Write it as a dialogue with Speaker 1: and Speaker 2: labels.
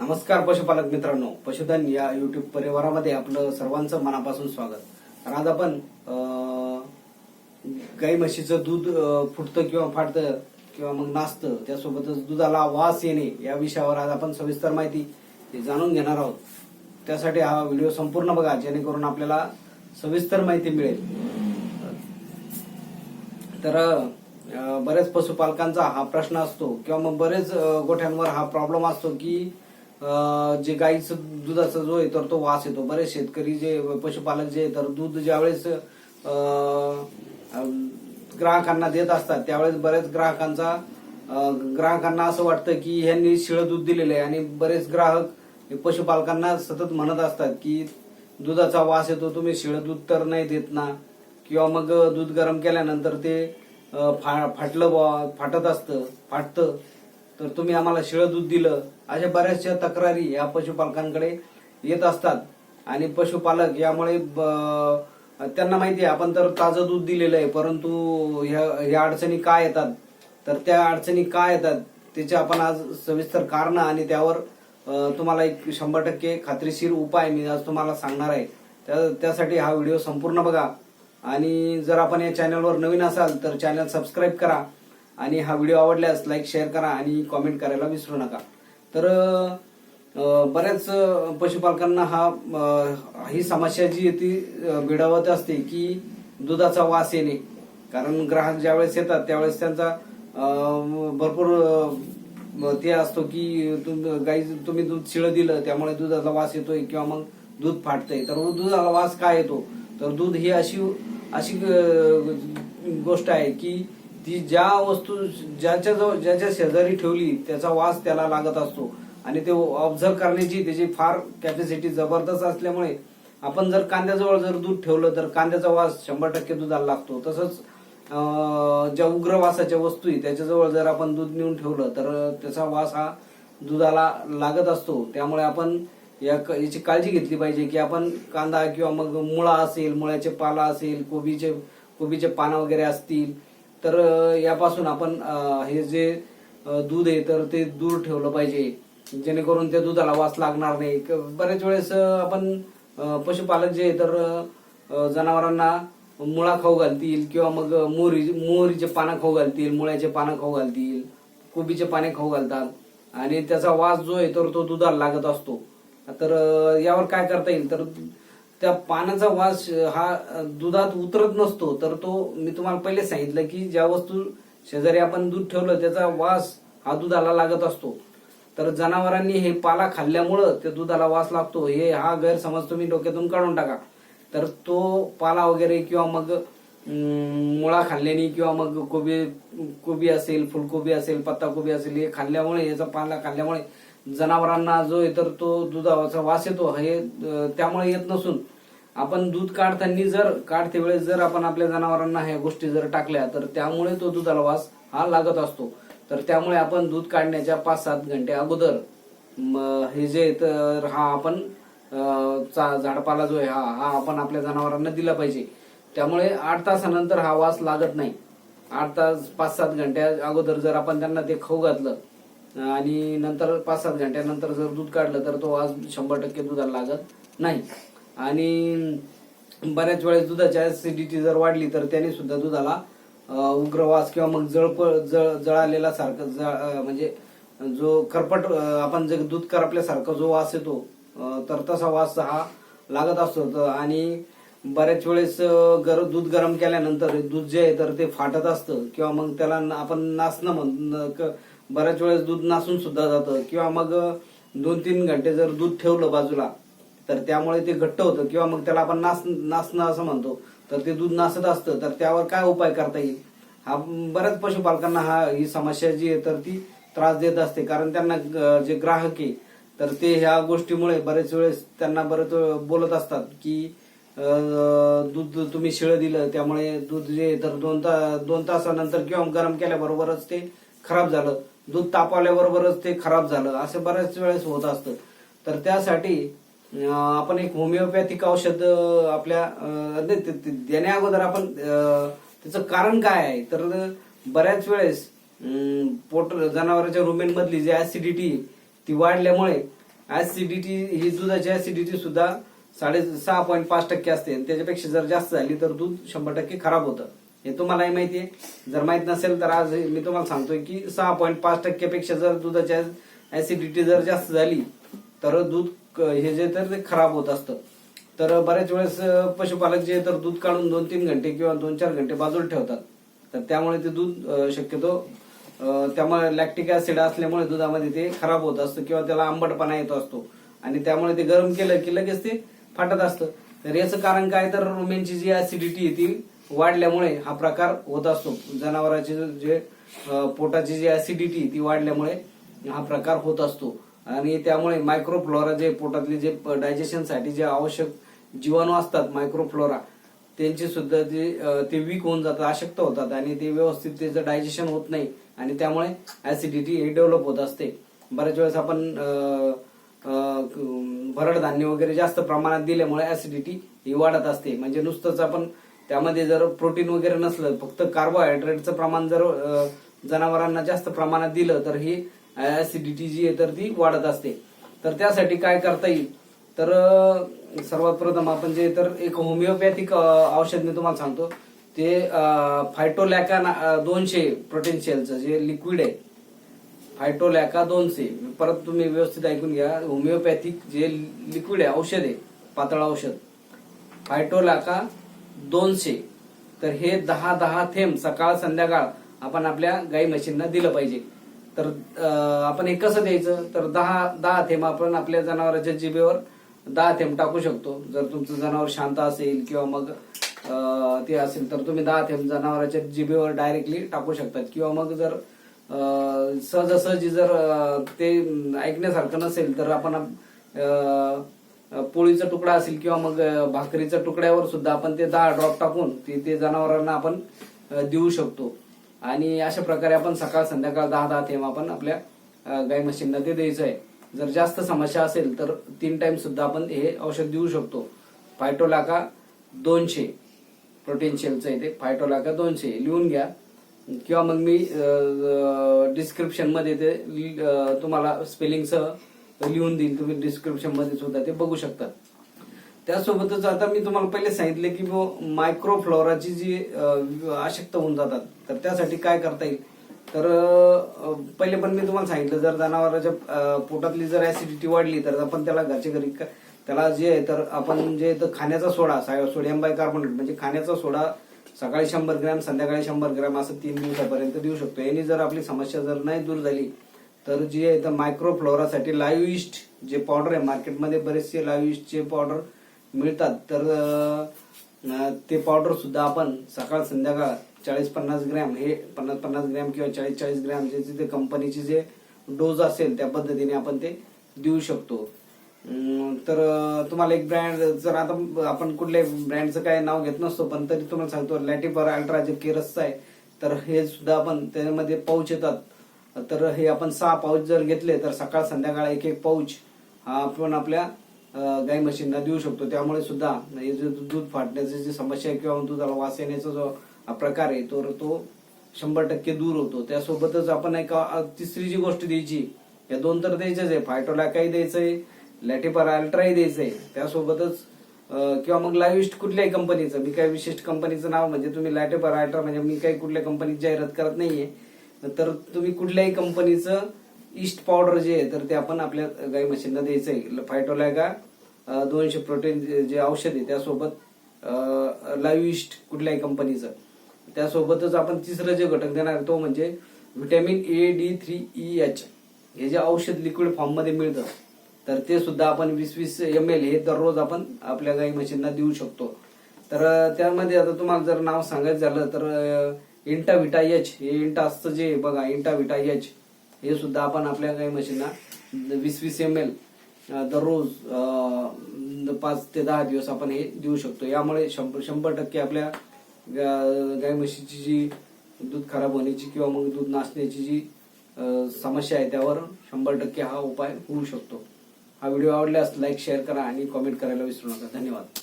Speaker 1: नमस्कार पशुपालक मित्रांनो पशुधन या युट्यूब परिवारामध्ये आपलं सर्वांचं मनापासून स्वागत. तर आज आपण गाई म्हशीचं दूध फुटतं किंवा फाटतं किंवा मग नाचतं त्यासोबतच दुधाला वास येणे या विषयावर आज आपण सविस्तर माहिती जाणून घेणार आहोत. त्यासाठी हा व्हिडिओ संपूर्ण बघा जेणेकरून आपल्याला सविस्तर माहिती मिळेल. तर बरेच पशुपालकांचा हा प्रश्न असतो किंवा मग बरेच गोठ्यांवर हा प्रॉब्लेम असतो की जे गाईचं दुधाचा जो आहे तर तो वास येतो. बरेच शेतकरी जे पशुपालक जे तर दूध ज्यावेळेस ग्राहकांना देत असतात त्यावेळेस बरेच ग्राहकांचा ग्राहकांना असं वाटतं की ह्यांनी शिळं दूध दिलेलं आहे. आणि बरेच ग्राहक हे पशुपालकांना सतत म्हणत असतात की दुधाचा वास येतो तुम्ही शिळं दूध तर नाही देत ना. किंवा मग दूध गरम केल्यानंतर ते फा- फाटलं फाटत असतं फाटतं. तर तुम्ही आम्हाला शिळं दूध दिलं. अशा बऱ्याचशा तक्रारी या पशुपालकांकडे येत असतात. आणि पशुपालक यामुळे ब- त्यांना माहिती आहे आपण तर ताजं दूध दिलेलं आहे परंतु ह्या ह्या अडचणी काय येतात? तर त्या अडचणी काय येतात त्याचे आपण आज सविस्तर कारण आणि त्यावर तुम्हाला एक शंभर टक्के खात्रीशीर उपाय मी आज तुम्हाला सांगणार आहे. त्यासाठी हा व्हिडिओ संपूर्ण बघा. आणि जर आपण या चॅनलवर नवीन असाल तर चॅनल सबस्क्राईब करा. आणि हा व्हिडिओ आवडल्यास लाईक शेअर करा आणि कॉमेंट करायला विसरू नका. तर बऱ्याच पशुपालकांना हा ही समस्या जी ती अं, असते की दुधाचा वास येणे. कारण ग्राहक ज्यावेळेस येतात त्यावेळेस त्यांचा भरपूर ते असतो की गाई तुम्ही दूध शिळं दिलं त्यामुळे दुधाचा वास येतोय किंवा मग दूध फाटतंय. तर दुधाला वास काय येतो? तर दूध ही अशी अशी गोष्ट आहे की ती ज्या वस्तू ज्याच्या जवळ ज्याच्या शेजारी ठेवली त्याचा वास त्याला लागत असतो. आणि ते ऑब्झर्व करण्याची त्याची फार कॅपॅसिटी जबरदस्त असल्यामुळे आपण जर कांद्याजवळ जर दूध ठेवलं तर कांद्याचा वास शंभर टक्के दुधाला लागतो. तसंच ज्या उग्र वासाच्या वस्तू आहे त्याच्याजवळ जर आपण दूध नेऊन ठेवलं तर त्याचा वास हा दुधाला लागत असतो. त्यामुळे आपण या याची काळजी घेतली पाहिजे की आपण कांदा किंवा मग मुळा असेल मुळ्याचे पाला असेल कोबीचे कोबीचे पानं वगैरे असतील तर यापासून आपण हे जे दूध आहे तर ते दूर ठेवलं पाहिजे. जेणेकरून त्या दुधाला वास लागणार नाही. बऱ्याच वेळेस आपण पशुपालक जे आहे तर जनावरांना मुळा खाऊ घालतील किंवा मग मोहरी मोहरीचे पानं खाऊ घालतील मुळ्याचे पानं खाऊ घालतील कोबीचे पाने खाऊ घालतात. आणि त्याचा वास जो आहे तर तो दुधाला लागत असतो. तर यावर काय करता येईल? तर त्या पानाचा वास हा दुधात उतरत नसतो तर तो मी तुम्हाला पहिले सांगितलं की ज्या वस्तू शेजारी आपण दूध ठेवलं त्याचा वास हा दुधाला लागत असतो. तर जनावरांनी हे पाला खाल्ल्यामुळं त्या दुधाला वास लागतो. हे हा गैरसमज तुम्ही डोक्यातून काढून टाका. तर तो पाला वगैरे किंवा मग मुळा खाल्ल्याने किंवा मग कोबी कोबी असेल फुलकोबी असेल पत्ताकोबी असेल हे खाल्ल्यामुळे याचा पाला खाल्ल्यामुळे जनावरांना जो आहे तर तो दुधाचा वास येतो हे त्यामुळे येत नसून आपण दूध काढताना जर काढते वेळेस जर आपण आपल्या जनावरांना ह्या गोष्टी जर टाकल्या तर त्यामुळे तो दुधाला वास हा लागत असतो. तर त्यामुळे आपण दूध काढण्याच्या पाच सात घंटे अगोदर हे जे तर हा आपण अं, चा- झाडपाला जो आहे हा हा आपण आपल्या जनावरांना दिला पाहिजे. त्यामुळे आठ तासानंतर हा वास लागत नाही. आठ तास पाच सात घंट्या अगोदर जर आपण त्यांना ते खाऊ घातलं आणि नंतर पाच सात घंट्यानंतर जर दूध काढलं तर तो वास शंभर टक्के दुधाला लागत नाही. आणि बऱ्याच वेळेस दुधाची ऍसिडिटी जर वाढली तर त्याने सुद्धा दुधाला उग्रवास किंवा मग जळपळ जळ जळालेला सारखं जळ- म्हणजे जो करपट आपण जे दूध करपल्यासारखा जो वास येतो तर तसा वास हा लागत असतो. तर आणि बऱ्याच वेळेस गर दूध गरम केल्यानंतर दूध जे आहे तर ते फाटत असतं किंवा मग त्याला आपण नाचणं म्हण बऱ्याच वेळेस दूध नासून सुद्धा जातं. किंवा मग दोन तीन घंटे जर दूध ठेवलं बाजूला तर त्यामुळे ते घट्ट होतं. किंवा मग त्याला आपण नास नासणं असं म्हणतो. तर ते दूध नासत असतं तर त्यावर काय उपाय करता येईल? हा बऱ्याच पशुपालकांना हा ही समस्या जी आहे तर ती त्रास देत असते. कारण त्यांना जे ग्राहक आहे तर ते ह्या गोष्टीमुळे बरेच वेळेस त्यांना बरेच वेळ बोलत असतात की दूध तुम्ही शिळं दिलं त्यामुळे दूध जे तर दोन तास दोन तासानंतर किंवा गरम केल्याबरोबरच ते खराब झालं. दूध तापवल्याबरोबरच ते खराब झालं. असं बऱ्याच वेळेस होत असतं. तर त्यासाठी आपण एक होमिओपॅथिक औषध आपल्या देण्या अगोदर आपण त्याचं कारण काय आहे? तर बऱ्याच वेळेस पोट जनावरांच्या रुमेन मधली जी ऍसिडिटी ती वाढल्यामुळे ऍसिडिटी ही दुधाची ऍसिडिटी सुद्धा साडे सहा पॉईंट पाच टक्के असते. आणि त्याच्यापेक्षा जर जास्त झाली तर दूध शंभर टक्के खराब होतं. हे तुम्हालाही माहिती आहे. जर माहीत नसेल तर आज मी तुम्हाला सांगतोय की सहा पॉईंट पाच टक्क्यापेक्षा जर दुधाच्या ऍसिडिटी जर जास्त झाली तर दूध क- हे जे तर ते खराब होत असतं. तर बऱ्याच वेळेस पशुपालक जे तर दूध काढून दोन तीन घंटे किंवा दोन चार घंटे बाजूला ठेवतात. तर त्यामुळे ते दूध शक्यतो त्यामुळे लॅक्टिक ऍसिड असल्यामुळे दुधामध्ये ते खराब होत असतं किंवा त्याला आंबटपणा येत असतो. आणि त्यामुळे ते गरम केलं की लगेच ते फाटत असतं. तर याचं कारण काय? तर रुमेनची जी ऍसिडिटी आहे ती वाढल्यामुळे हा प्रकार होत असतो. जनावरांचे जे पोटाची जी ऍसिडिटी ती वाढल्यामुळे हा प्रकार होत असतो. आणि त्यामुळे मायक्रोफ्लोरा जे पोटातले जे डायजेशनसाठी जे आवश्यक जीवाणू असतात मायक्रोफ्लोरा त्यांची सुद्धा ते ते वीक होऊन जातात अशक्त होतात आणि ते व्यवस्थित त्याचं डायजेशन होत नाही आणि त्यामुळे ऍसिडिटी हे डेव्हलप होत असते. बऱ्याच वेळेस आपण भरड धान्य वगैरे जास्त प्रमाणात दिल्यामुळे ऍसिडिटी ही वाढत असते. म्हणजे नुसतंच आपण त्यामध्ये जर प्रोटीन वगैरे नसलं फक्त कार्बोहायड्रेटचं प्रमाण जर जनावरांना जास्त प्रमाणात दिलं तर ही ऍसिडिटी जी आहे तर ती वाढत असते. तर त्यासाठी काय करता येईल? तर सर्वात प्रथम आपण जे तर एक होमिओपॅथिक औषध मी तुम्हाला सांगतो. ते फायटोलॅका दोनशे प्रोटीन शेलचं जे लिक्विड आहे. फायटोलॅका दोनशे. परत तुम्ही व्यवस्थित ऐकून घ्या. होमिओपॅथिक जे लिक्विड आहे औषध आहे पातळ औषध. फायटोलॅका दोनशे. तर हे दहा दहा थेंब सकाळ संध्याकाळ आपण आपल्या गाई म्हशींना दिलं पाहिजे. तर आपण हे कसं द्यायचं? तर दहा दहा थेंब आपण आपल्या जनावरांच्या जिभेवर दहा थेंब टाकू शकतो. जर तुमचं जनावर शांत असेल किंवा मग ते असेल तर तुम्ही दहा थेंब जनावरांच्या जिभेवर डायरेक्टली टाकू शकतात. किंवा मग जर सहजासहजी जर ते ऐकण्यासारखं नसेल तर आपण पोळीचा तुकडा असेल किंवा मग भाकरीच्या तुकड्यावर सुद्धा आपण ते दहा ड्रॉप टाकून ते ते जनावरांना आपण देऊ शकतो. आणि अशा प्रकारे आपण सकाळ संध्याकाळ दहा दहा थेंब आपण आपल्या गाय गाई म्हशींना ते द्यायचं आहे. जर जास्त समस्या असेल तर तीन टाइम सुद्धा आपण हे औषध देऊ शकतो. फायटोलाका दोनशे. प्रोटीन शेलचं आहे ते. फायटोलाका दोनशे. लिहून घ्या. किंवा मग मी डिस्क्रिप्शनमध्ये ते तुम्हाला स्पेलिंगसह लिहून देईल तुम्ही डिस्क्रिप्शनमध्ये सुद्धा ते बघू शकता त्यासोबतच आता मी तुम्हाला पहिले सांगितले की मायक्रो मायक्रोफ्लोराची जी अं, अशक्त होऊन जातात. तर त्यासाठी काय करता येईल? तर पहिले पण मी तुम्हाला सांगितलं जर जनावरांच्या पोटातली जर ऍसिडिटी वाढली तर आपण त्याला घरच्या घरी त्याला जे आहे तर आपण जे तर खाण्याचा सोडा सोडियम बाय कार्बोनेट म्हणजे खाण्याचा सोडा सकाळी शंभर ग्रॅम संध्याकाळी शंभर ग्रॅम असं तीन दिवसापर्यंत देऊ शकतो. यांनी जर आपली समस्या जर नाही दूर झाली तर जे आहे तर मायक्रोफ्लोरासाठी लाईव्ह इस्ट जे पावडर आहे मार्केटमध्ये बरेचसे लाईव्ह इस्टचे पावडर मिळतात. तर ते पावडर सुद्धा आपण सकाळ संध्याकाळ चाळीस पन्नास ग्रॅम हे पन्नास पन्नास ग्रॅम किंवा चाळीस चाळीस ग्रॅम जे जे कंपनीचे जे डोज असेल त्या पद्धतीने आपण ते देऊ शकतो. तर तुम्हाला एक ब्रँड जर आता आपण कुठल्या ब्रँडचं काय नाव घेत नसतो पण तरी तुम्हाला सांगतो लॅटिफॉर अल्ट्रा जे केरसचं आहे तर हे सुद्धा आपण त्यामध्ये पाऊच येतात. तर हे आपण सहा पाऊच जर घेतले तर सकाळ संध्याकाळ एक एक पाऊच हा आपण आपल्या गाई म्हशींना देऊ शकतो. त्यामुळे सुद्धा हे जे दूध फाटण्याची जी समस्या आहे किंवा दुधाला वास येण्याचा जो हा प्रकार आहे तो तो शंभर टक्के दूर होतो. त्यासोबतच आपण एक तिसरी जी गोष्ट द्यायची या दोन तर द्यायच्याच आहे. फायटोलॅकाही द्यायचंय लॅटिपर अल्ट्राही द्यायचंय. त्यासोबतच किंवा मग लाईव्हिस्ट कुठल्याही कंपनीचं मी काही विशिष्ट कंपनीचं नाव म्हणजे तुम्ही लॅटेपर अल्ट्रा म्हणजे मी काही कुठल्या कंपनीची जाहिरात करत नाहीये. तर तुम्ही कुठल्याही कंपनीचं ईस्ट पावडर जे आहे तर ते आपण आपल्या गाई म्हशींना द्यायचंय. आहे अ, दोनशे प्रोटीन जे औषध आहे त्यासोबत लाईव्ह ईस्ट कुठल्याही कंपनीचं. त्यासोबतच आपण तिसरं जे घटक देणार तो म्हणजे vitamin A D three E H हे जे औषध लिक्विड फॉर्ममध्ये मिळतं तर ते सुद्धा आपण वीस वीस एम एल हे दररोज आपण आपल्या गाई म्हशींना देऊ शकतो. तर त्यामध्ये आता तुम्हाला जर नाव सांगायचं झालं तर इंटा विटा एच हे इंटा असतं जे बघा इंटा विटा एच हे सुद्धा आपण आपल्या काही म्हशींना वीस वीस एम एल दररोज पाच ते दहा दिवस आपण हे देऊ शकतो. यामुळे शंभर शंभर टक्के आपल्या गाय म्हशीची जी दूध खराब होण्याची किंवा मग दूध नासण्याची जी समस्या आहे त्यावर शंभर टक्के हा उपाय होऊ शकतो. हा व्हिडिओ आवडल्यास लाईक शेअर करा आणि कॉमेंट करायला विसरू नका. धन्यवाद.